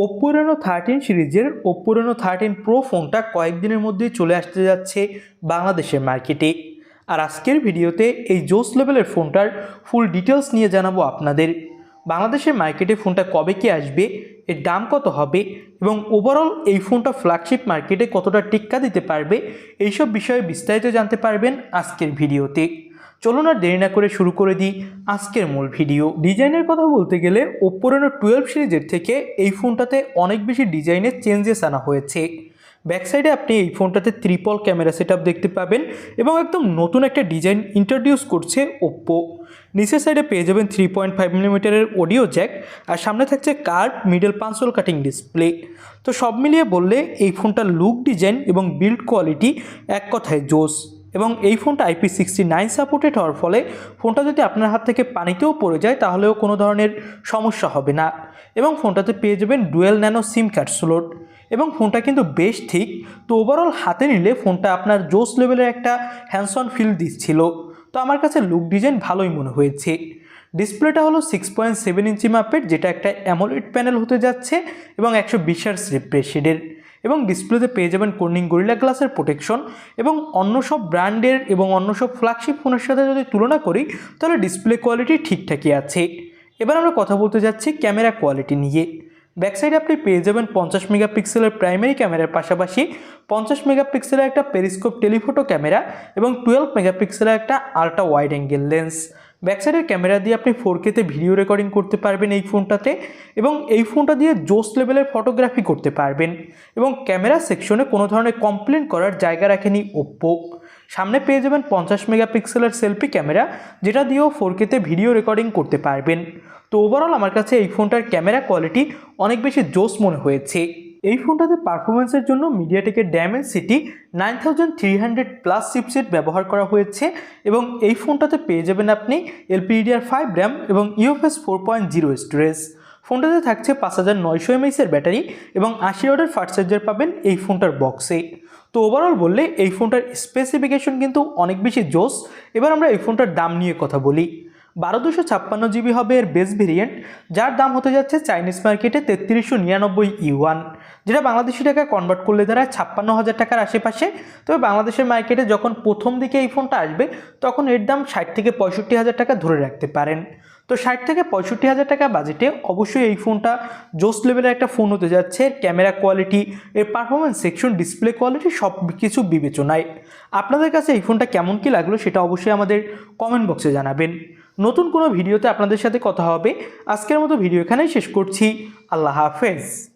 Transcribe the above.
Oppo thirteen সিরিজের Oppo thirteen pro ফোনটা কয়েকদিনের মধ্যেই চলে আসতে যাচ্ছে বাংলাদেশের মার্কেটে আর আজকের ভিডিওতে এই জোস লেভেলের ফোনটার ফুল ডিটেলস নিয়ে জানাব আপনাদের। বাংলাদেশের মার্কেটে ফোনটা কবে কি আসবে, এর দাম কত হবে এবং ওভারঅল এই ফোনটা ফ্ল্যাগশিপ মার্কেটে কতটা টিক্কা দিতে পারবে, এইসব বিষয়ে বিস্তারিত জানতে পারবেন আজকের ভিডিওতে। চলুন আর দেরি না করে শুরু করে দিই আজকের মূল ভিডিও। ডিজাইনের কথা বলতে গেলে ওপ্পো টুয়েলভ সিরিজের থেকে এই ফোনটাতে অনেক বেশি ডিজাইনের চেঞ্জেস আনা হয়েছে। ব্যাক সাইডে আপনি এই ফোনটাতে ত্রিপল ক্যামেরা সেট দেখতে পাবেন এবং একদম নতুন একটা ডিজাইন ইন্ট্রোডিউস করছে ওপ্পো নিচের সাইডে পেয়ে যাবেন থ্রি পয়েন্ট ফাইভ মিলিমিটারের অডিও জ্যাক আর সামনে থাকছে curve middle punch hole cutting display তো সব মিলিয়ে বললে এই ফোনটার লুক ডিজাইন এবং বিল্ড কোয়ালিটি এক কথায় জোস এবং এই ফোনটা আইপি সিক্সটি নাইন সাপোর্টেড হওয়ার ফলে ফোনটা যদি আপনার হাত থেকে পানিতেও পড়ে যায় তাহলেও কোনো ধরনের সমস্যা হবে না। এবং ফোনটাতে পেয়ে যাবেন dual nano SIM card slot এবং ফোনটা কিন্তু বেশ ঠিক। তো ওভারঅল হাতে নিলে ফোনটা আপনার জোস লেভেলের একটা হ্যান্ডসন ফিল দিচ্ছিল। তো আমার কাছে লুক ডিজাইন ভালোই মনে হয়েছে। ডিসপ্লেটা হলো সিক্স পয়েন্ট সেভেন ইঞ্চি মাপের, যেটা একটা অ্যামোলেড প্যানেল হতে যাচ্ছে এবং একশো বিশ হার্স রিফ্রেশেডের এবং ডিসপ্লেতে পেয়ে যাবেন কর্নিং গরিলা গ্লাসের প্রোটেকশন এবং অন্য সব ব্র্যান্ডের এবং অন্য সব ফ্ল্যাগশিপ ফোনের সাথে যদি তুলনা করি, তাহলে ডিসপ্লে কোয়ালিটি ঠিকঠাকই আছে। এবার আমরা কথা বলতে যাচ্ছি ক্যামেরা কোয়ালিটি নিয়ে। ব্যাক সাইডে আপনি পেয়ে যাবেন পঞ্চাশ মেগাপিক্সেলের প্রাইমারি ক্যামেরার পাশাপাশি পঞ্চাশ মেগাপিক্সেলের একটা পেরিস্কোপ টেলিফোটো ক্যামেরা এবং টুয়েলভ মেগাপিক্সেলের একটা আলট্রা ওয়াইড অ্যাঙ্গেল লেন্স ব্যাকসাইডের ক্যামেরা দিয়ে আপনি ফোর কেতে ভিডিও রেকর্ডিং করতে পারবেন এই ফোনটাতে এবং এই ফোনটা দিয়ে জোস লেভেলের ফটোগ্রাফি করতে পারবেন। এবং ক্যামেরা সেকশনে কোনো ধরনের কমপ্লেন করার জায়গা রাখেনি ওপ্পো সামনে পেয়ে যাবেন পঞ্চাশ মেগাপিক্সেলের সেলফি ক্যামেরা, যেটা দিয়েও ফোর কেতে ভিডিও রেকর্ডিং করতে পারবেন। তো ওভারঅল আমার কাছে এই ফোনটার ক্যামেরা কোয়ালিটি অনেক বেশি জোস মনে হয়েছে। এই ফোনটাতে পারফরমেন্সের জন্য মিডিয়াটেকের Dimensity nine thousand three hundred plus chipset ব্যবহার করা হয়েছে এবং এই ফোনটাতে পেয়ে যাবেন আপনি এলপিডিআর ফাইভ র্যাম এবং UFS four point zero storage ফোনটাতে থাকছে পাঁচ হাজার নয়শো এমএইসের ব্যাটারি এবং আশি ওয়াটের ফাস্ট চার্জার পাবেন এই ফোনটার বক্সে তো ওভারঅল বললে এই ফোনটার স্পেসিফিকেশন কিন্তু অনেক বেশি জোস। এবার আমরা এই ফোনটার দাম নিয়ে কথা বলি। বারো দুশো ছাপ্পান্ন জিবি হবে এর বেস ভেরিয়েন্ট যার দাম হতে যাচ্ছে চাইনিজ মার্কেটে তেত্রিশশো নিরানব্বই ইউয়ান, যেটা বাংলাদেশি টাকায় কনভার্ট করলে দাঁড়ায় ছাপ্পান্ন হাজার টাকার আশেপাশে। তবে বাংলাদেশের মার্কেটে যখন প্রথম দিকে এই ফোনটা আসবে, তখন এর দাম ষাট থেকে পঁয়ষট্টি হাজার টাকা ধরে রাখতে পারেন। তো ষাট থেকে পঁয়ষট্টি হাজার টাকা বাজেটে অবশ্যই এই ফোনটা জোস লেভেলের একটা ফোন হতে যাচ্ছে। ক্যামেরা কোয়ালিটি এর পারফরমেন্স সেকশন ডিসপ্লে কোয়ালিটি সব কিছু বিবেচনায়। আপনাদের কাছে এই ফোনটা কেমন কী লাগল সেটা অবশ্যই আমাদের কমেন্ট বক্সে জানাবেন। নতুন কোনো ভিডিওতে আপনাদের সাথে কথা হবে। আজকের মতো ভিডিও এখানেই শেষ করছি। আল্লাহ হাফেজ।